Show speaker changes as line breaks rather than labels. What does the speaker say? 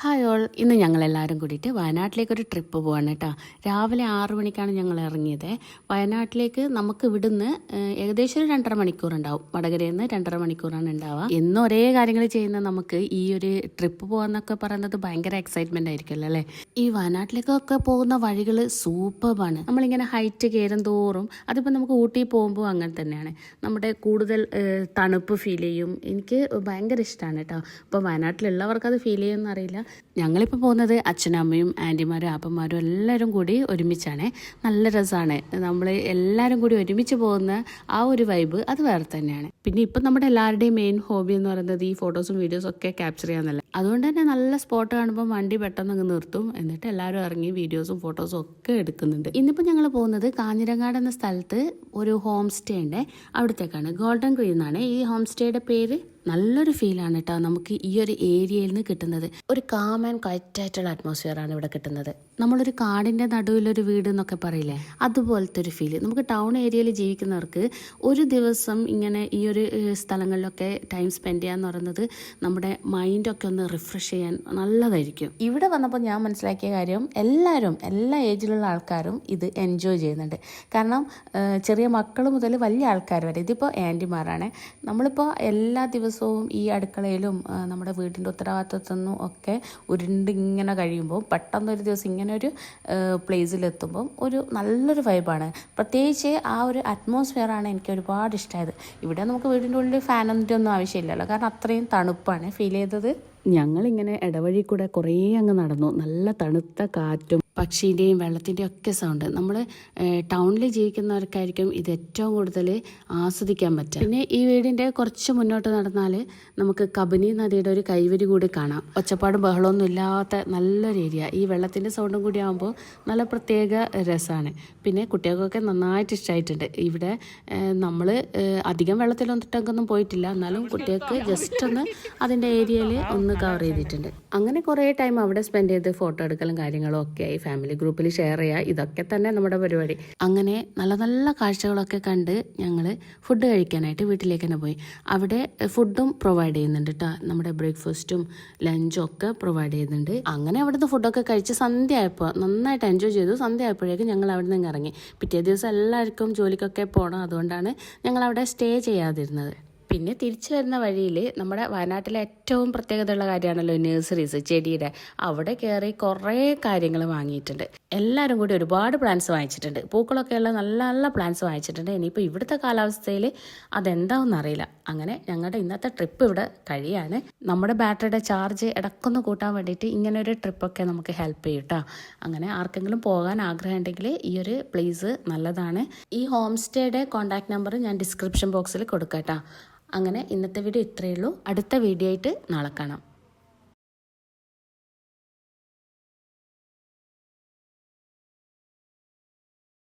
Hi all ഇന്ന് ഞങ്ങൾ എല്ലാവരും കൂടിയിട്ട് വയനാട്ടിലേക്ക് ഒരു ട്രിപ്പ് പോവാണ് കേട്ടോ രാവിലെ ആറു മണിക്കാണ് ഞങ്ങൾ ഇറങ്ങിയത്. വയനാട്ടിലേക്ക് നമുക്ക് ഇവിടുന്ന് ഏകദേശം ഒരു രണ്ടര മണിക്കൂർ ഉണ്ടാവും. വടകരയിൽ നിന്ന് രണ്ടര മണിക്കൂറാണ് ഉണ്ടാവുക. എന്നും ഒരേ കാര്യങ്ങൾ ചെയ്യുന്ന നമുക്ക് ഈ ഒരു ട്രിപ്പ് പോകാന്നൊക്കെ പറയുന്നത് ഭയങ്കര എക്സൈറ്റ്മെന്റ് ആയിരിക്കുമല്ലോ അല്ലേ? ഈ വയനാട്ടിലേക്കൊക്കെ പോകുന്ന വഴികൾ സൂപ്പർബാണ് നമ്മളിങ്ങനെ ഹൈറ്റ് കയറും തോറും അതിപ്പോൾ നമുക്ക് ഊട്ടി പോകുമ്പോൾ അങ്ങനെ തന്നെയാണ്. നമ്മുടെ കൂടുതൽ തണുപ്പ് ഫീൽ ചെയ്യും. എനിക്ക് ഭയങ്കര ഇഷ്ടമാണ് കേട്ടോ ഇപ്പോൾ വയനാട്ടിലുള്ളവർക്ക് അത് ഫീൽ ചെയ്യുമെന്ന് അറിയില്ല. ഞങ്ങളിപ്പോൾ പോകുന്നത് അച്ഛനമ്മയും ആന്റിമാരും ആപ്പന്മാരും എല്ലാവരും കൂടി ഒരുമിച്ചാണ്. നല്ല രസമാണ് നമ്മൾ എല്ലാവരും കൂടി ഒരുമിച്ച് പോകുന്ന ആ ഒരു വൈബ് അത് വേറെ തന്നെയാണ്. പിന്നെ ഇപ്പം നമ്മുടെ എല്ലാവരുടെയും മെയിൻ ഹോബി എന്ന് പറയുന്നത് ഈ ഫോട്ടോസും വീഡിയോസും ഒക്കെ ക്യാപ്ചർ ചെയ്യാന്നല്ല. അതുകൊണ്ട് തന്നെ നല്ല സ്പോട്ട് കാണുമ്പോൾ വണ്ടി പെട്ടെന്ന് അങ്ങ് നിർത്തും. എന്നിട്ട് എല്ലാവരും ഇറങ്ങി വീഡിയോസും ഫോട്ടോസും ഒക്കെ എടുക്കുന്നുണ്ട്. ഇന്നിപ്പോൾ ഞങ്ങൾ പോകുന്നത് കാഞ്ഞിരങ്ങാട് എന്ന സ്ഥലത്ത് ഒരു ഹോം സ്റ്റേ ഉണ്ട്. അവിടത്തേക്കാണ്. ഗോൾഡൻ ഗ്രീൻ എന്നാണ്. ഈ ഹോം സ്റ്റേയുടെ പേര്? നല്ലൊരു ഫീലാണ് കേട്ടോ നമുക്ക് ഈ ഒരു ഏരിയയിൽ നിന്ന് കിട്ടുന്നത്. ഒരു കാം ആൻഡ് ക്വയറ്റായിട്ടുള്ള അറ്റ്മോസ്ഫിയർ ആണ് ഇവിടെ കിട്ടുന്നത്. നമ്മളൊരു കാടിന്റെ നടുവിലൊരു വീട് എന്നൊക്കെ പറയില്ലേ? അതുപോലത്തെ ഒരു ഫീൽ നമുക്ക് ടൗൺ ഏരിയയിൽ ജീവിക്കുന്നവർക്ക് ഒരു ദിവസം ഇങ്ങനെ ഈ ഒരു സ്ഥലങ്ങളിലൊക്കെ ടൈം സ്പെൻഡ് ചെയ്യാന്ന് പറയുന്നത് നമ്മുടെ മൈൻഡൊക്കെ ഒന്ന് റിഫ്രഷ് ചെയ്യാൻ നല്ലതായിരിക്കും. ഇവിടെ വന്നപ്പോൾ ഞാൻ മനസ്സിലാക്കിയ കാര്യം എല്ലാവരും എല്ലാ ഏജിലുള്ള ആൾക്കാരും ഇത് എൻജോയ് ചെയ്യുന്നുണ്ട്. കാരണം ചെറിയ മക്കൾ മുതൽ വലിയ ആൾക്കാർ വരെ ഇതിപ്പോൾ ആന്റിമാരാണ് നമ്മളിപ്പോൾ എല്ലാ ദിവസവും ഈ അടുക്കളയിലും നമ്മുടെ വീടിന്റെ ഉത്തരവാദിത്വത്തിൽ നിന്നും ഒക്കെ ഉരുണ്ട് ഇങ്ങനെ കഴിയുമ്പോൾ പെട്ടെന്നൊരു ദിവസം ഇങ്ങനെ ഒരു പ്ലേസിലെത്തുമ്പം ഒരു നല്ലൊരു വൈബാണ് പ്രത്യേകിച്ച് ആ ഒരു അറ്റ്മോസ്ഫിയറാണ് എനിക്ക് ഒരുപാട് ഇഷ്ടമായത് ഇവിടെ നമുക്ക് വീടിന്റെ ഉള്ളിൽ ഫാനിന്റെ ഒന്നും ആവശ്യമില്ലല്ലോ. കാരണം അത്രയും തണുപ്പാണ്. ഫീൽ ചെയ്തത്? ഞങ്ങളിങ്ങനെ ഇടവഴി കൂടെ കുറേ അങ്ങ് നടന്നു. നല്ല തണുത്ത കാറ്റും പക്ഷീന്റെയും വെള്ളത്തിന്റെയും ഒക്കെ സൗണ്ട് നമ്മൾ ടൗണിൽ ജീവിക്കുന്നവർക്കായിരിക്കും ഇത് ഏറ്റവും കൂടുതൽ ആസ്വദിക്കാൻ പറ്റുക. പിന്നെ ഈ വീടിന്റെ കുറച്ച് മുന്നോട്ട് നടന്നാൽ നമുക്ക് കബനി നദിയുടെ ഒരു കൈവരി കൂടി കാണാം. ഒച്ചപ്പാടും ബഹളമൊന്നും ഇല്ലാത്ത നല്ലൊരു ഏരിയ ഈ വെള്ളത്തിന്റെ സൗണ്ടും കൂടി ആകുമ്പോൾ നല്ല പ്രത്യേക രസമാണ് പിന്നെ കുട്ടികൾക്കൊക്കെ നന്നായിട്ട് ഇഷ്ടമായിട്ടുണ്ട് ഇവിടെ നമ്മൾ അധികം വെള്ളത്തിലൊന്നിട്ടൊന്നും പോയിട്ടില്ല. എന്നാലും കുട്ടികൾക്ക് ജസ്റ്റ് ഒന്ന് അതിന്റെ ഏരിയയിൽ ഒന്ന് കവർ ചെയ്തിട്ടുണ്ട്. അങ്ങനെ കുറേ ടൈം അവിടെ സ്പെൻഡ് ചെയ്ത് ഫോട്ടോ എടുക്കലും കാര്യങ്ങളും ഒക്കെ ആയി. ഫാമിലി ഗ്രൂപ്പിൽ ഷെയർ ചെയ്യുക ഇതൊക്കെ തന്നെ നമ്മുടെ പരിപാടി. അങ്ങനെ നല്ല നല്ല കാഴ്ചകളൊക്കെ കണ്ട് ഞങ്ങൾ ഫുഡ് കഴിക്കാനായിട്ട് വീട്ടിലേക്ക് തന്നെ പോയി. അവിടെ ഫുഡും പ്രൊവൈഡ് ചെയ്യുന്നുണ്ട് കേട്ടോ നമ്മുടെ ബ്രേക്ക്ഫാസ്റ്റും ലഞ്ചും ഒക്കെ പ്രൊവൈഡ് ചെയ്യുന്നുണ്ട്. അങ്ങനെ അവിടുന്ന് ഫുഡൊക്കെ കഴിച്ച് സന്ധ്യ ആയപ്പോൾ നന്നായിട്ട് എൻജോയ് ചെയ്തു. സന്ധ്യ ആയപ്പോഴേക്കും ഞങ്ങൾ അവിടെ നിന്ന് ഇറങ്ങി. പിറ്റേ ദിവസം എല്ലാവർക്കും ജോലിക്കൊക്കെ പോകണം അതുകൊണ്ടാണ് ഞങ്ങൾ അവിടെ സ്റ്റേ ചെയ്യാതിരുന്നത്. പിന്നെ തിരിച്ചു വരുന്ന വഴിയിൽ നമ്മുടെ വയനാട്ടിലെ ഏറ്റവും പ്രത്യേകതയുള്ള കാര്യമാണല്ലോ നഴ്സറീസ് ചെടിയുടെ. അവിടെ കയറി കുറേ കാര്യങ്ങൾ വാങ്ങിയിട്ടുണ്ട്. എല്ലാവരും കൂടി ഒരുപാട് പ്ലാന്റ്സ് വാങ്ങിച്ചിട്ടുണ്ട്. പൂക്കളൊക്കെയുള്ള നല്ല നല്ല പ്ലാന്റ്സ് വാങ്ങിച്ചിട്ടുണ്ട്. ഇനിയിപ്പോൾ ഇവിടുത്തെ കാലാവസ്ഥയിൽ അതെന്താണെന്ന് അറിയില്ല. അങ്ങനെ ഞങ്ങളുടെ ഇന്നത്തെ ട്രിപ്പ് ഇവിടെ കഴിയാണ്. നമ്മുടെ ബാറ്ററിയുടെ ചാർജ് ഇടക്കൊന്ന് കൂട്ടാൻ വേണ്ടിയിട്ട് ഇങ്ങനെ ഒരു ട്രിപ്പൊക്കെ നമുക്ക് ഹെൽപ്പ് ചെയ്യും കേട്ടോ അങ്ങനെ ആർക്കെങ്കിലും പോകാൻ ആഗ്രഹം ഉണ്ടെങ്കിൽ ഈ ഒരു പ്ലേസ് നല്ലതാണ്. ഈ ഹോം സ്റ്റേയുടെ കോൺടാക്ട് നമ്പർ ഞാൻ ഡിസ്ക്രിപ്ഷൻ ബോക്സിൽ കൊടുക്കാം കേട്ടോ അങ്ങനെ ഇന്നത്തെ വീഡിയോ ഇത്രയേ ഉള്ളൂ. അടുത്ത വീഡിയോ ആയിട്ട് നാളെ കാണാം.